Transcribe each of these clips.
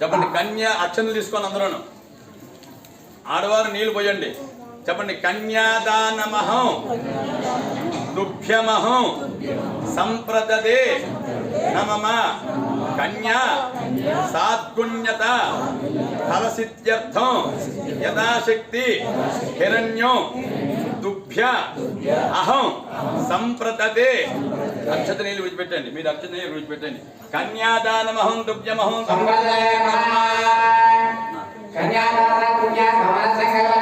చెప్పండి కన్య అచ్చను తీసుకోండి అందరూను ఆడవారు నీళ్ళు పోయండి. చెప్పండి కన్యాదానమహం. దుభ్యమహం సంప్రదదే నమమ కన్యా సాద్గుణ్యత ఫలసిద్ధ్యర్థం యథాశక్తి హిరణ్యం దుభ్య అహం సంప్రదతే అక్షత నీళ్ళు విడిచిపెట్టండి మీరు అక్షత నీళ్ళు విడిచిపెట్టండి కన్యాదానమహం దుభ్యమహం నమః. నమస్కారం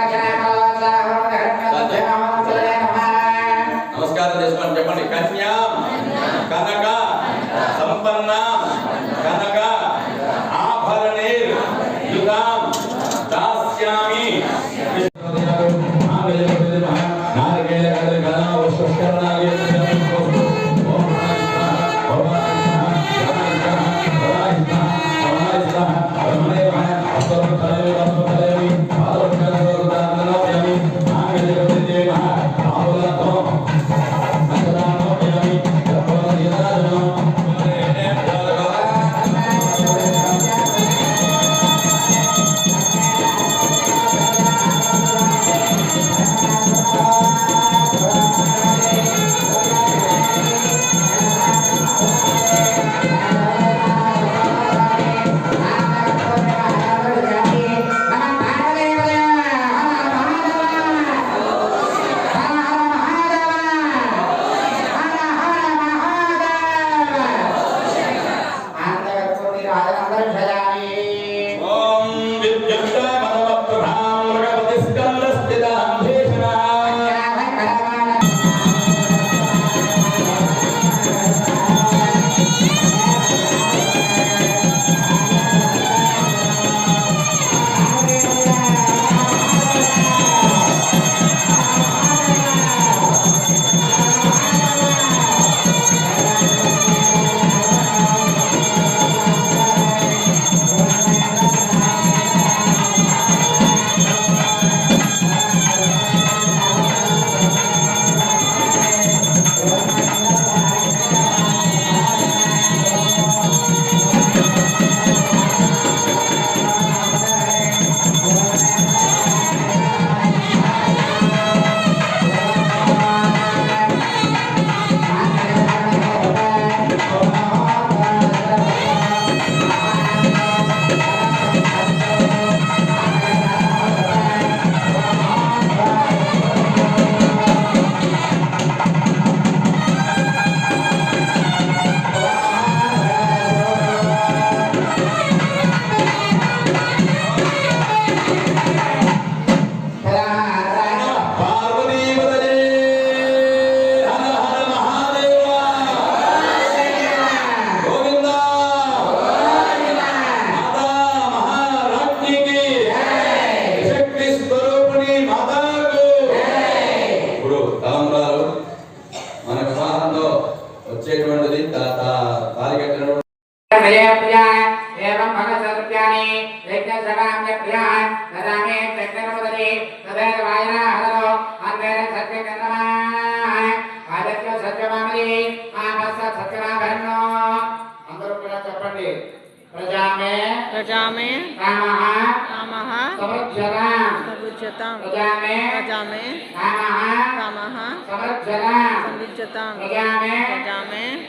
దాస్యామి एवं भगवद्रूप्याणि यज्ञसभाम्यप्रिया ददामि चक्रमुदरे तदेव वायना हरो अन्वेन सत्यकर्णमाः आदित्य సత్యమామది ఆపస్స సత్యమాభరణో అందరూ కూడా చెప్పండి ప్రజామే ప్రజామే కామః కామః సమృద్ధత సమృజ్యతాం ప్రజామే ప్రజామే కామః కామః సమృద్ధత సమృజ్యతాం ప్రజామే ప్రజామే కామః కామః సమృద్ధత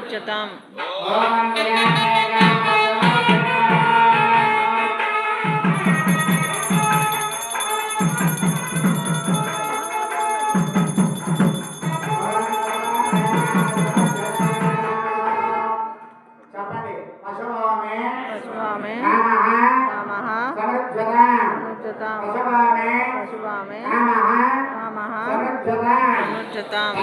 उच्चतम अशुभा में अशुभा में नमः नमः समुज्जताम्।